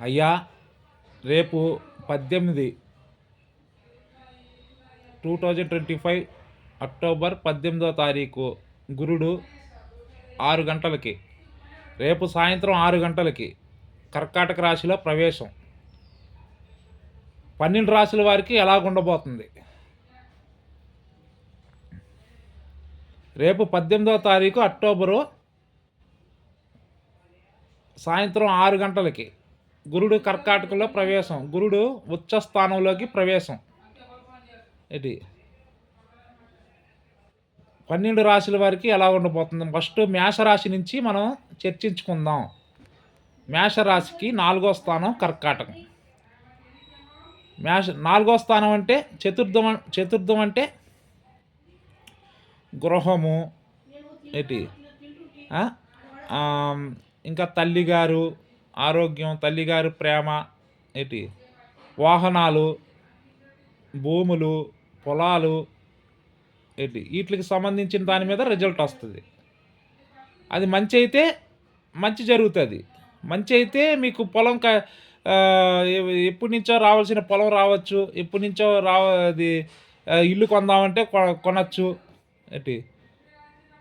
అయ్యా రేపు పద్దెనిమిది two thousand twenty five October పద్దెనిమిదో తారీఖు గురుడు ఆరు గంటలకి రేపు సాయంత్రం ఆరు గంటలకి కర్కాటక రాశిలో ప్రవేశం. పన్నెండు రాశుల వారికి ఎలాగుండబోతుంది రేపు పద్దెనిమిదవ తారీఖు అక్టోబరు సాయంత్రం ఆరు గంటలకి గురుడు కర్కాటకలో ప్రవేశం గురుడు ఉచ్చ స్థానంలోకి ప్రవేశం. ఇది పన్నెండు రాశుల వారికి ఎలా ఉండబోతుంది? ఫస్ట్ మేషరాశి నుంచి మనం చర్చించుకుందాం. మేషరాశికి నాలుగో స్థానం కర్కాటకం. మేష నాలుగో స్థానం అంటే చతుర్థం చతుర్థం అంటే గృహము. ఏంటి? ఇంకా తల్లిగారు ఆరోగ్యం తల్లిగారు ప్రేమ ఏంటి? వాహనాలు భూములు పొలాలు ఏంటి? వీటికి సంబంధించిన దాని మీద రిజల్ట్ వస్తుంది. అది మంచి అయితే మంచి జరుగుతుంది. మంచి అయితే మీకు పొలం క ఎప్పటి నుంచో రావాల్సిన పొలం రావచ్చు. ఎప్పటి నుంచో రావ అది ఇల్లు కొందామంటే కొనచ్చు. ఏంటి?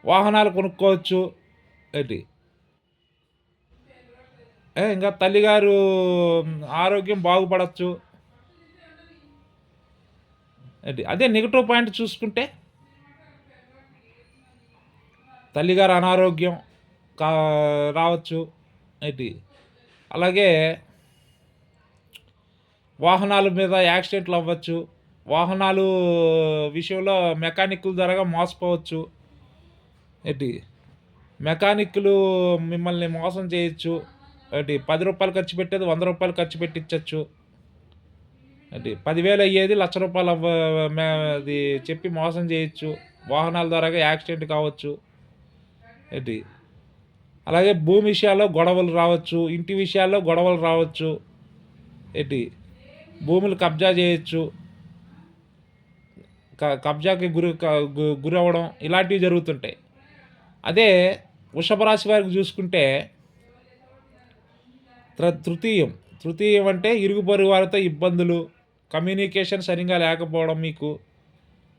వాహనాలు కొనుక్కోవచ్చు. ఏంటి? ఇంకా తల్లిగారు ఆరోగ్యం బాగుపడచ్చు. అదే నెగిటివ్ పాయింట్ చూసుకుంటే తల్లిగారు అనారోగ్యం కా రావచ్చు. ఏంటి? అలాగే వాహనాల మీద యాక్సిడెంట్లు అవ్వచ్చు. వాహనాలు విషయంలో మెకానిక్ల ద్వారా మోసపోవచ్చు. ఏంటి? మెకానిక్లు మిమ్మల్ని మోసం చేయొచ్చు. ఏంటి పది రూపాయలు ఖర్చు పెట్టేది వంద రూపాయలు ఖర్చు పెట్టించవచ్చు ఏంటి పదివేలు అయ్యేది లక్ష రూపాయలు అవ్వ అది చెప్పి మోసం చేయొచ్చు. వాహనాల ద్వారా యాక్సిడెంట్ కావచ్చు. ఏంటి అలాగే భూమి విషయాల్లో గొడవలు రావచ్చు ఇంటి విషయాల్లో గొడవలు రావచ్చు. ఏంటి భూములు కబ్జా చేయొచ్చు. క కబ్జాకి గురి గురవడం ఇలాంటివి జరుగుతుంటాయి. అదే వృషభ రాశి వారికి చూసుకుంటే తృతీయం. తృతీయం అంటే ఇరుగు పొరుగు వారితో ఇబ్బందులు కమ్యూనికేషన్ సరిగా లేకపోవడం మీకు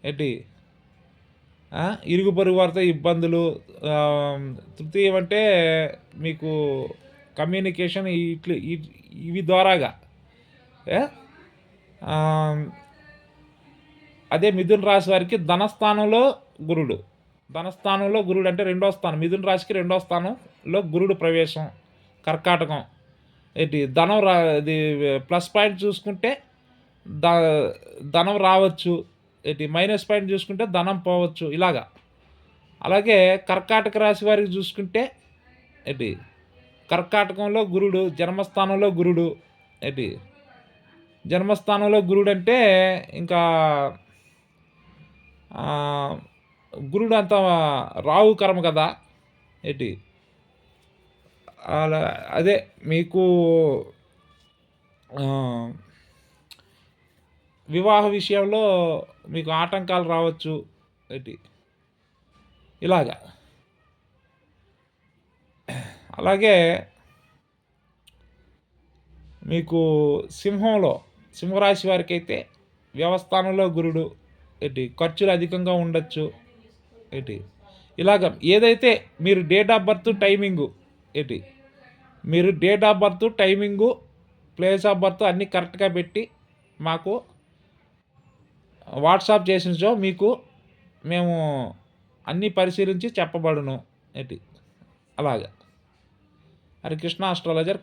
ఏంటి? ఇరుగు పొరుగు వారితో ఇబ్బందులు తృతీయం అంటే మీకు కమ్యూనికేషన్ ఇట్లు ఇవి ద్వారాగా అదే మిథున్ రాశి వారికి ధనస్థానంలో గురుడు. ధనస్థానంలో గురుడు అంటే రెండో స్థానం. మిథున్ రాశికి రెండో స్థానంలో గురుడు ప్రవేశం కర్కాటకం. ఏంటి ధనం రా ఇది ప్లస్ పాయింట్ చూసుకుంటే ద ధనం రావచ్చు. ఏంటి మైనస్ పాయింట్ చూసుకుంటే ధనం పోవచ్చు ఇలాగా. అలాగే కర్కాటక రాశి వారికి చూసుకుంటే ఏంటి కర్కాటకంలో గురుడు జన్మస్థానంలో గురుడు. ఏంటి జన్మస్థానంలో గురుడు అంటే ఇంకా గురుడు అంత రావు కర్మ కదా. ఏంటి అలా అదే మీకు వివాహ విషయంలో మీకు ఆటంకాలు రావచ్చు ఏంటి? ఇలాగా. అలాగే మీకు సింహంలో సింహరాశి వారికి అయితే వ్యవస్థానంలో గురుడు ఏంటి? ఖర్చులు అధికంగా ఉండొచ్చు ఏంటి? ఇలాగ ఏదైతే మీరు డేట్ ఆఫ్ బర్త్ టైమింగు ఏంటి? మీరు date of birth timing place of birth అన్నీ కరెక్ట్గా పెట్టి మాకు వాట్సాప్ చేసిన మీకు మేము అన్నీ పరిశీలించి చెప్పబడును. ఏంటి? అలాగా. హరికృష్ణ ఆస్ట్రాలజర్